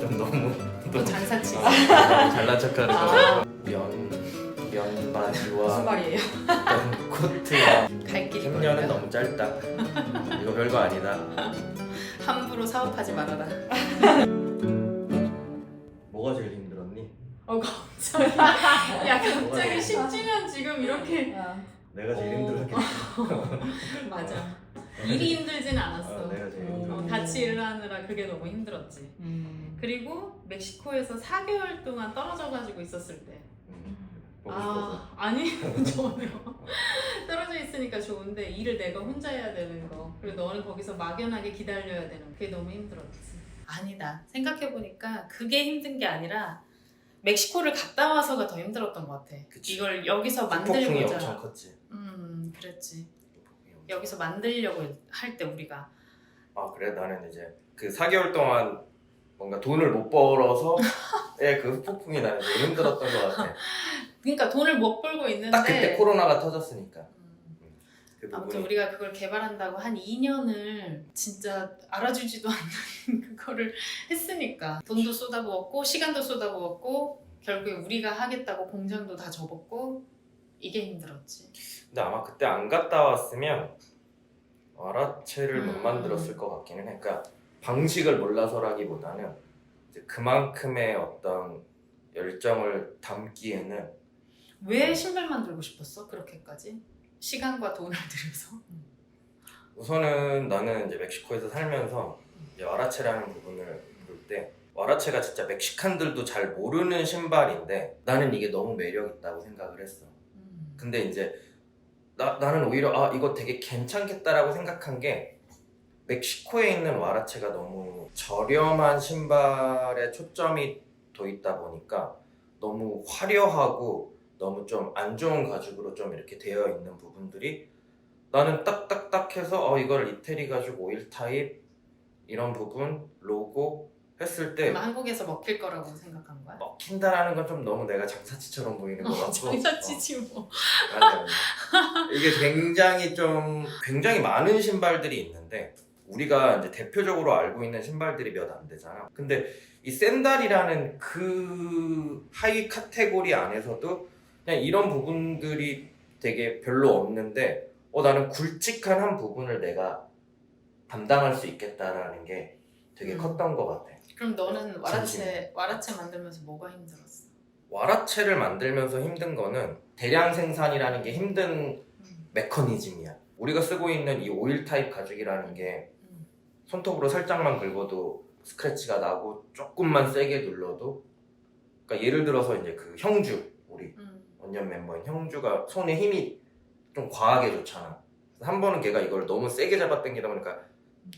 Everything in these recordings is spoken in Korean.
좀 너무 또 장사치지. 잘난 척하는 거. 면 면바지와 무슨 말이에요? 어떤 코트와 갈 길이 10년은 멀다. 너무 짧다. 이거 별거 아니다. 함부로 사업하지 말아라. 뭐가 제일 힘들었니? 어 갑자기 야 갑자기 10주년 지금 이렇게 내가 제일 어. 힘들었겠다. 맞아. 일이 힘들진 어, 않았어. 내가 제일 어, 힘들었어. 같이 일을 하느라 그게 너무 힘들었지. 음. 그리고 멕시코에서 4개월 동안 떨어져 가지고 있었을 때. 음, 보고 싶어서. 아 아니 좋아요. 떨어져 있으니까 좋은데 일을 내가 혼자 해야 되는 거. 그리고 너는 거기서 막연하게 기다려야 되는 그게 너무 힘들었지. 아니다. 생각해 보니까 그게 힘든 게 아니라 멕시코를 갔다 와서가 더 힘들었던 것 같아. 그치. 이걸 여기서 폭풍이 만들고자. 엄청 컸지. 음 그랬지. 여기서 만들려고 할 때 우리가 아 그래 나는 이제 그 4개월 동안 뭔가 돈을 못 벌어서 의그 폭풍이 나는 제일 힘들었던 것 같아. 그러니까 돈을 못 벌고 있는데 딱 그때 코로나가 터졌으니까. 음, 그 아무튼 부분이 우리가 그걸 개발한다고 한 2년을 진짜 알아주지도 않는 그거를 했으니까 돈도 쏟아부었고 시간도 쏟아부었고 결국에 우리가 하겠다고 공장도 다 접었고 이게 힘들었지. 근데 아마 그때 안 갔다 왔으면 와라체를 못 음. 만들었을 것 같기는 해. 그러니까 방식을 몰라서라기보다는 이제 그만큼의 어떤 열정을 담기에는 왜 신발 만들고 싶었어? 그렇게까지 시간과 돈을 들여서. 우선은 나는 이제 멕시코에서 살면서 이제 와라체라는 부분을 볼 때 와라체가 진짜 멕시칸들도 잘 모르는 신발인데 나는 이게 너무 매력 있다고 생각을 했어. 음. 근데 이제 나, 나는 오히려 아 이거 되게 괜찮겠다라고 생각한 게 멕시코에 있는 와라체가 너무 저렴한 신발에 초점이 둬 있다 보니까 너무 화려하고 너무 좀 안 좋은 가죽으로 좀 이렇게 되어 있는 부분들이 나는 딱딱딱 해서 어 이걸 이태리 가죽 오일 타입 이런 부분 로고 했을 때 그럼 한국에서 먹힐 거라고 생각한 거야? 먹힌다라는 건 좀 너무 내가 장사치처럼 보이는 것 같고 어. 장사치지 뭐. 아니, 아니. 이게 굉장히 좀 굉장히 많은 신발들이 있는데 우리가 이제 대표적으로 알고 있는 신발들이 몇 안 되잖아. 근데 이 샌달이라는 그 하위 카테고리 안에서도 그냥 이런 부분들이 되게 별로 없는데 어 나는 굵직한 한 부분을 내가 담당할 수 있겠다라는 게 되게 음. 컸던 것 같아. 그럼 너는 와라체. 와라체 만들면서 뭐가 힘들었어? 와라체를 만들면서 힘든 거는 대량 생산이라는 게 힘든 음. 메커니즘이야. 우리가 쓰고 있는 이 오일 타입 가죽이라는 게 음. 손톱으로 살짝만 긁어도 스크래치가 나고 조금만 세게 눌러도 그러니까 예를 들어서 이제 그 형주 우리 음. 원년 멤버인 형주가 손에 힘이 좀 과하게 좋잖아. 한 번은 걔가 이걸 너무 세게 잡아당기다 보니까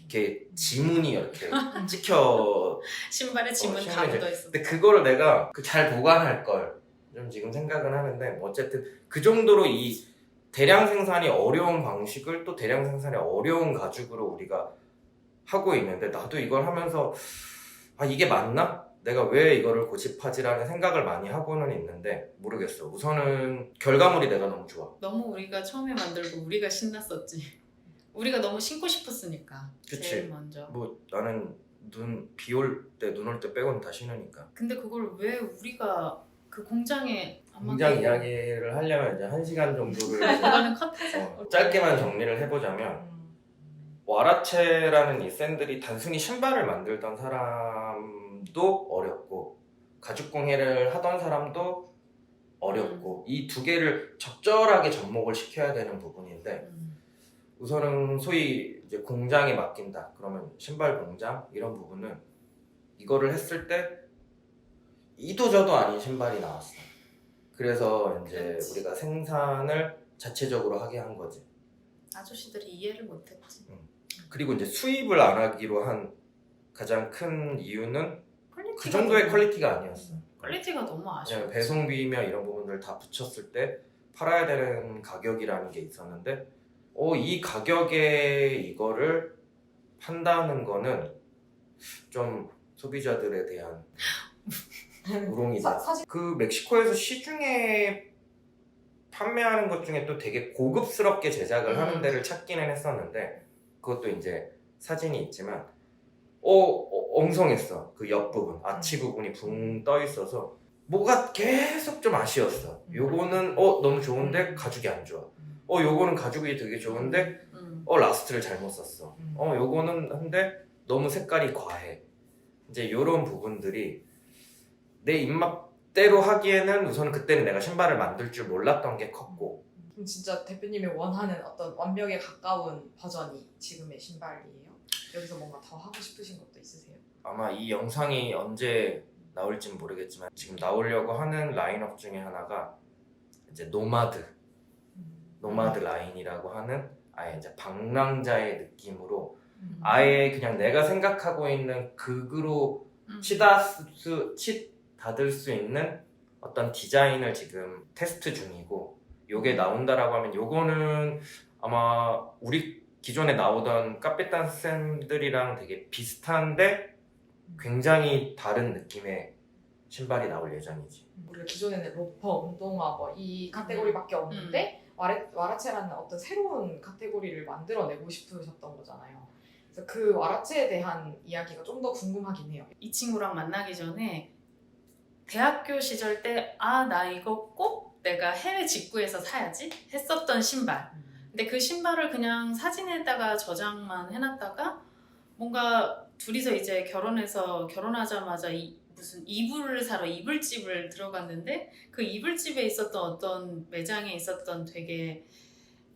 걔 지문이 이렇게 찍혀 신발에 어, 다 신발에 묻어 있어. 근데 그거를 내가 그 잘 보관할 걸 좀 지금 생각은 하는데 뭐 어쨌든 그 정도로 이 대량 생산이 어려운 방식을 또 대량 생산이 어려운 가죽으로 우리가 하고 있는데 나도 이걸 하면서 아 이게 맞나? 내가 왜 이거를 고집하지라는 생각을 많이 하고는 있는데 모르겠어. 우선은 결과물이 내가 너무 좋아. 너무 우리가 처음에 만들고 우리가 신났었지. 우리가 너무 신고 싶었으니까. 그치. 제일 먼저. 뭐 나는 눈 비 올 때 눈 올 때 빼고는 다 신으니까. 근데 그걸 왜 우리가 그 공장에 안 공장 맡기고- 이야기를 하려면 이제 한 시간 정도를 이거는 컷하자. 어, 짧게만 정리를 해보자면 와라체라는 이 샌들이 단순히 신발을 만들던 사람도 어렵고 가죽 공예를 하던 사람도 어렵고 이 두 개를 적절하게 접목을 시켜야 되는 부분인데 음. 우선은 소위 이제 공장에 맡긴다 그러면 신발 공장 이런 부분은 이거를 했을 때 이도저도 아닌 신발이 나왔어 그래서 이제 그렇지. 우리가 생산을 자체적으로 하게 한 거지 아저씨들이 이해를 못했지. 그리고 이제 수입을 안 하기로 한 가장 큰 이유는 그 정도의 너무- 퀄리티가 아니었어. 퀄리티가 너무 아쉬워. 그냥 배송비며 이런 부분들 다 붙였을 때 팔아야 되는 가격이라는 게 있었는데, 어, 이 가격에 이거를 판다는 거는 좀 소비자들에 대한 우롱이다. 사- 사실- 그 멕시코에서 시중에 판매하는 것 중에 또 되게 고급스럽게 제작을 음. 하는 데를 찾기는 했었는데 그것도 이제 사진이 있지만 어, 어, 엉성했어. 그 옆 부분, 아치 부분이 붕 떠 있어서 뭐가 계속 좀 아쉬웠어. 요거는 어 너무 좋은데 가죽이 안 좋아. 어 요거는 가죽이 되게 좋은데 음. 어 라스트를 잘못 썼어. 음. 어 요거는 한데 너무 색깔이 과해. 이제 요런 부분들이 내 입맛대로 하기에는 우선 그때는 내가 신발을 만들 줄 몰랐던 게 컸고 그럼 진짜 대표님이 원하는 어떤 완벽에 가까운 버전이 지금의 신발이에요? 여기서 뭔가 더 하고 싶으신 것도 있으세요? 아마 이 영상이 언제 나올진 모르겠지만 지금 나오려고 하는 라인업 중에 하나가 이제 노마드 노마드 라인이라고 하는 아예 이제 방랑자의 느낌으로 음. 아예 그냥 내가 생각하고 있는 극으로 음. 치다 수, 치 닫을 수 있는 어떤 디자인을 지금 테스트 중이고 요게 나온다라고 하면 요거는 아마 우리 기존에 나오던 카페탄 쌤들이랑 되게 비슷한데 굉장히 다른 느낌의 신발이 나올 예정이지. 우리가 기존에는 로퍼, 운동화 뭐 이 카테고리밖에 없는데 와레, 와라체라는 어떤 새로운 카테고리를 만들어내고 싶으셨던 거잖아요. 그래서 그 와라체에 대한 이야기가 좀 더 궁금하긴 해요. 이 친구랑 만나기 전에 대학교 시절 때 아 나 이거 꼭 내가 해외 직구에서 사야지 했었던 신발 근데 그 신발을 그냥 사진에다가 저장만 해놨다가 뭔가 둘이서 이제 결혼해서 결혼하자마자 이, 무슨 이불을 사러 이불집을 들어갔는데 그 이불집에 있었던 어떤 매장에 있었던 되게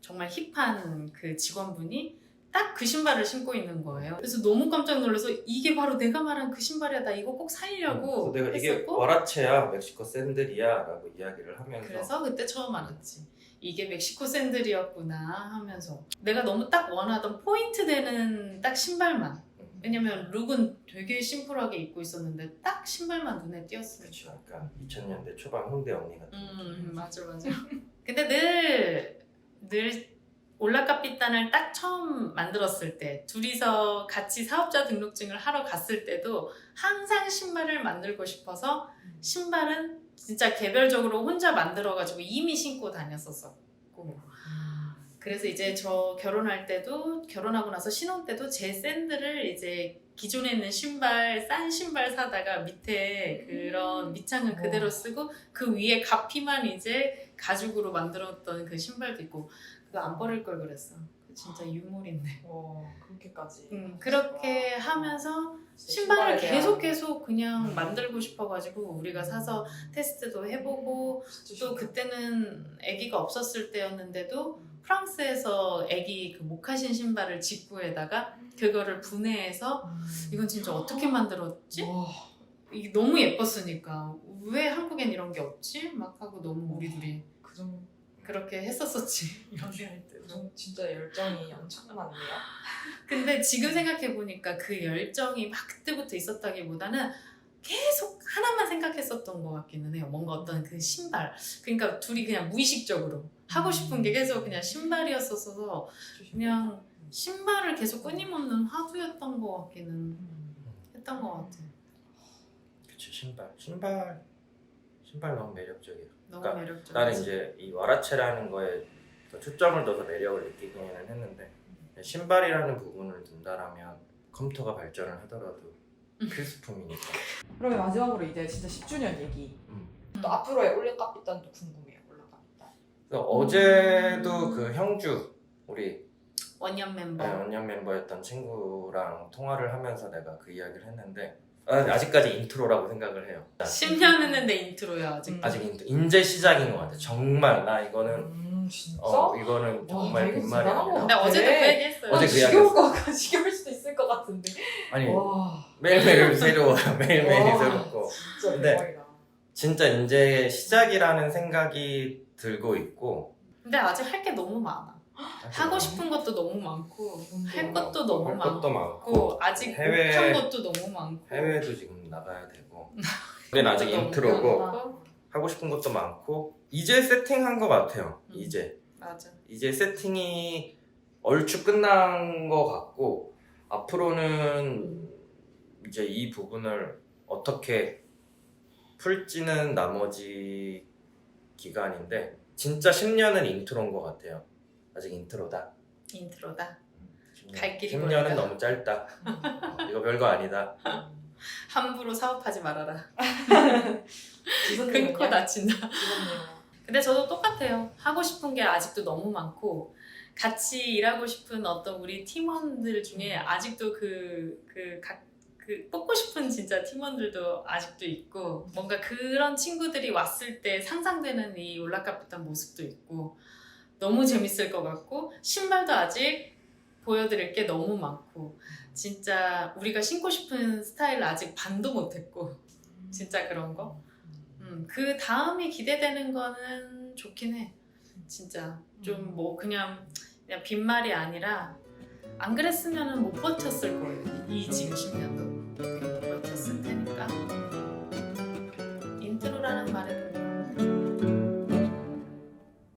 정말 힙한 그 직원분이 딱 그 신발을 신고 있는 거예요. 그래서 너무 깜짝 놀라서 이게 바로 내가 말한 그 신발이야. 나 이거 꼭 살려고 그래서 내가 이게 했었고 와라체야 멕시코 샌들이야라고 이야기를 하면서 그래서 그때 처음 알았지. 이게 멕시코 샌들이었구나 하면서 내가 너무 딱 원하던 포인트 되는 딱 신발만 음, 왜냐면 룩은 되게 심플하게 입고 있었는데 딱 신발만 눈에 띄었어. 그렇죠. 약간 2000년대 초반 홍대 언니 같은. 음 맞아 맞아. 근데 늘늘 올라카피단을 딱 처음 만들었을 때 둘이서 같이 사업자 등록증을 하러 갔을 때도 항상 신발을 만들고 싶어서 신발은 진짜 개별적으로 혼자 만들어가지고 이미 신고 다녔었었고 그래서 이제 저 결혼할 때도 결혼하고 나서 신혼 때도 제 샌들을 이제 기존에 있는 신발 싼 신발 사다가 밑에 그런 밑창은 그대로 와. 쓰고 그 위에 가피만 이제 가죽으로 만들었던 그 신발도 있고 그거 안 버릴 걸 그랬어. 그 진짜 유물인데. 와 그렇게까지. 음, 그렇게 와. 하면서 신발을 계속 계속 그냥 음. 만들고 싶어가지고 우리가 사서 테스트도 해보고 진짜 또. 그때는 아기가 없었을 때였는데도 음. 프랑스에서 아기 그 모카신 신발을 직구에다가 그거를 분해해서 음. 이건 진짜 어떻게 만들었지? 와. 이게 너무 예뻤으니까 왜 한국엔 이런 게 없지? 막 하고 너무 우리 둘이 그 정도 그렇게 했었었지 연애할 정도 진짜 열정이 엄청 많네요. 근데 지금 생각해 보니까 그 열정이 막 그때부터 있었다기보다는 계속 하나만 생각했었던 것 같기는 해요. 뭔가 어떤 그 신발. 그러니까 둘이 그냥 무의식적으로 하고 싶은 게 계속 그냥 신발이었어서 그냥 신발을 계속 끊임없는 화두였던 것 같기는 음. 했던 것 같아. 그치 신발 신발 신발 너무 매력적이야. 너무 그러니까 매력적이지. 나는 이제 이 와라체라는 거에 더 초점을 둬서 매력을 느끼기는 했는데 신발이라는 부분을 둔다라면 컴퓨터가 발전을 하더라도 음. 필수품이니까. 그러면 마지막으로 이제 진짜 10주년 얘기. 음. 또 앞으로의 올레카피단도 궁금해요. 올레카피단. 그래서 어제도 그 형주 우리 원년 멤버. 네, 원년 멤버였던 친구랑 통화를 하면서 내가 그 이야기를 했는데 아, 아직까지 인트로라고 생각을 해요. 10년 했는데 인트로야 아직. 음. 아직 인트, 이제 시작인 것 같아. 정말 나 이거는 음 진짜? 어 이거는 정말 되게 빈말이 대단한 것 아니라 근데 같아. 어제도 그 얘기했어요. 어제 그 이야기 지겨울 것 같아. 지겨울 수도 있을 것 같은데. 아니 와. 매일매일 새로워요. 매일매일이 와, 새롭고 진짜 근데 대박이다. 진짜 이제 시작이라는 생각이 들고 있고 근데 아직 할 게 너무 많아. 하고 싶은 것도 너무 많고 할 것도 너무 할 많고 것도 많고 고 아직 해외- 못한 것도 너무 많고 해외도 지금 나가야 되고 우리는 아직 너무 인트로고 많고. 하고 싶은 것도 많고 이제 세팅한 것 같아요. 음. 이제 맞아. 이제 세팅이 얼추 끝난 것 같고 앞으로는 이제 이 부분을 어떻게 풀지는 나머지 기간인데 진짜 10년은 인트로인 것 같아요. 아직 인트로다. 인트로다. 갈 길이 10년은 멀다. 너무 짧다. 어, 이거 별거 아니다. 함부로 사업하지 말아라. 끊고 다친다. 근데 저도 똑같아요. 하고 싶은 게 아직도 너무 많고 같이 일하고 싶은 어떤 우리 팀원들 중에 아직도 그 그 각 그 뽑고 싶은 진짜 팀원들도 아직도 있고 뭔가 그런 친구들이 왔을 때 상상되는 이 올라카피탄 모습도 있고 너무 재밌을 것 같고 신발도 아직 보여드릴 게 너무 많고 진짜 우리가 신고 싶은 스타일 아직 반도 못했고 진짜 그런 거 음, 그 다음이 기대되는 거는 좋긴 해. 진짜 좀 뭐 그냥 그냥 빈말이 아니라 안 그랬으면 못 버텼을 거예요. 이 지금 10년도 되게 못 버텼을 테니까 인트로라는 말에는